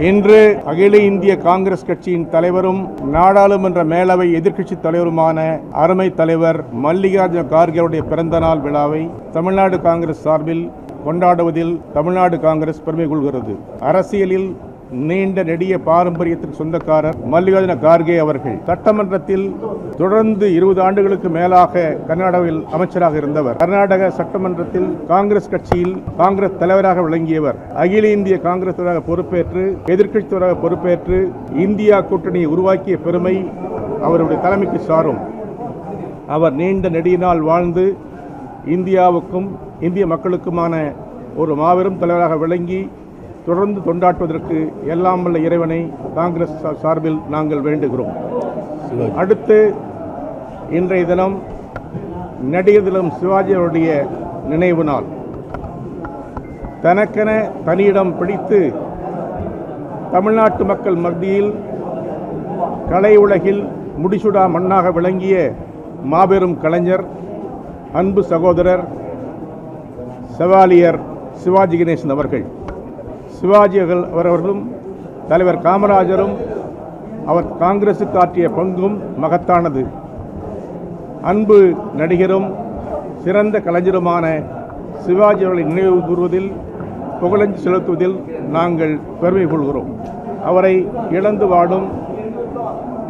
இன்று அகில இந்திய காங்கிரஸ் கட்சியின் தலைவரும் நாடாளுமன்ற மேலவை எதிர்க்கட்சி தலைவருமான அருமை தலைவர் மல்லிகார்ஜுன கார்கேவுடைய பிறந்தநாள் விழாவை தமிழ்நாடு காங்கிரஸ் சார்பில் கொண்டாடுவதில் தமிழ்நாடு காங்கிரஸ் பெருமை கொள்கிறது அரசியலில் நீண்ட நெடிய பாரம்பரியத்திற்கு சொந்தக்காரர் மல்லிகார்ஜுன கார்கே அவர்கள் சட்டமன்றத்தில் தொடர்ந்து இருபது ஆண்டுகளுக்கு மேலாக கர்நாடகாவில் அமைச்சராக இருந்தவர். கர்நாடக சட்டமன்றத்தில் காங்கிரஸ் கட்சியில் காங்கிரஸ் தலைவராக விளங்கியவர். அகில இந்திய காங்கிரஸ் தலைவராக பொறுப்பேற்று எதிர்க்கட்சி தலைவராக பொறுப்பேற்று இந்தியா கூட்டணியை உருவாக்கிய பெருமை அவருடைய தலைமைக்கு சாரும். அவர் நீண்ட நெடியினால் வாழ்ந்து இந்தியாவுக்கும் இந்திய மக்களுக்குமான ஒரு மாபெரும் தலைவராக விளங்கி தொடர்ந்து தொண்டாற்றுவதற்கு எல்லாம் வல்ல இறைவனை காங்கிரஸ் சார்பில் நாங்கள் வேண்டுகிறோம். அடுத்து இன்றைய தினம் நடிகர் தினம் சிவாஜி அவருடைய நினைவு நாள். தனக்கென தனியிடம் பிடித்து தமிழ்நாட்டு மக்கள் மத்தியில் கலை உலகில் முடிசுடா மண்ணாக விளங்கிய மாபெரும் கலைஞர் அன்பு சகோதரர் செவாலியர் சிவாஜி கணேசன் அவர்கள். சிவாஜி அவர்கள் அவர்களும் தலைவர் காமராஜரும் அவர் காங்கிரசுக்கு ஆற்றிய பங்கும் மகத்தானது. அன்பு நடிகரும் சிறந்த கலைஞருமான சிவாஜி அவர்களை நினைவு கூறுவதில் புகழஞ்சு செலுத்துவதில் நாங்கள் பெருமை கொள்கிறோம். அவரை இழந்து வாடும்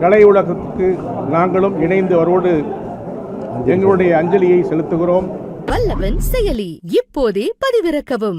கலை உலகத்துக்கு நாங்களும் இணைந்து அவரோடு எங்களுடைய அஞ்சலியை செலுத்துகிறோம். வல்லவன் செயலி இப்போதே பதிவிறக்கவும்.